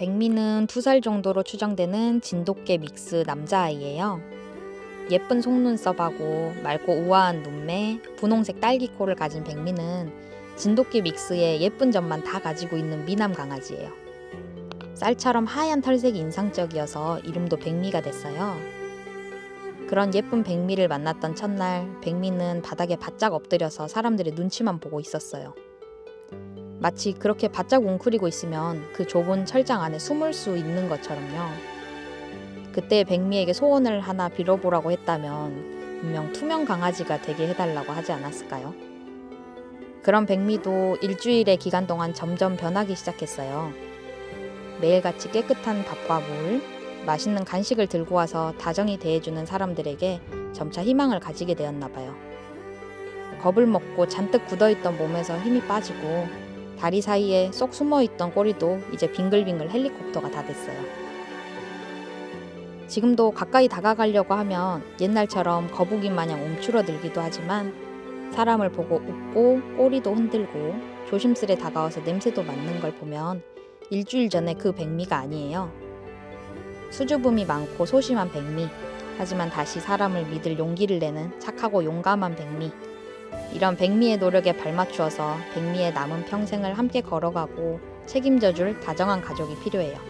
백미는 두살 정도로 추정되는 진돗개 믹스 남자아이예요. 예쁜 속눈썹하고 맑고 우아한 눈매, 분홍색 딸기코를 가진 백미는 진돗개 믹스의 예쁜 점만 다 가지고 있는 미남 강아지예요. 쌀처럼 하얀 털색이 인상적이어서 이름도 백미가 됐어요. 그런 예쁜 백미를 만났던 첫날, 백미는 바닥에 바짝 엎드려서 사람들의 눈치만 보고 있었어요. 마치 그렇게 바짝 웅크리고 있으면 그 좁은 철장 안에 숨을 수 있는 것처럼요. 그때 백미에게 소원을 하나 빌어보라고 했다면 분명 투명 강아지가 되게 해달라고 하지 않았을까요? 그런 백미도 일주일의 기간 동안 점점 변하기 시작했어요. 매일같이 깨끗한 밥과 물, 맛있는 간식을 들고 와서 다정히 대해주는 사람들에게 점차 희망을 가지게 되었나 봐요. 겁을 먹고 잔뜩 굳어있던 몸에서 힘이 빠지고 다리 사이에 쏙 숨어있던 꼬리도 이제 빙글빙글 헬리콥터가 다 됐어요. 지금도 가까이 다가가려고 하면 옛날처럼 거북이 마냥 움츠러들기도 하지만 사람을 보고 웃고 꼬리도 흔들고 조심스레 다가와서 냄새도 맡는 걸 보면 일주일 전에 그 백미가 아니에요. 수줍음이 많고 소심한 백미. 하지만 다시 사람을 믿을 용기를 내는 착하고 용감한 백미. 이런 백미의 노력에 발맞추어서 백미의 남은 평생을 함께 걸어가고 책임져 줄 다정한 가족이 필요해요.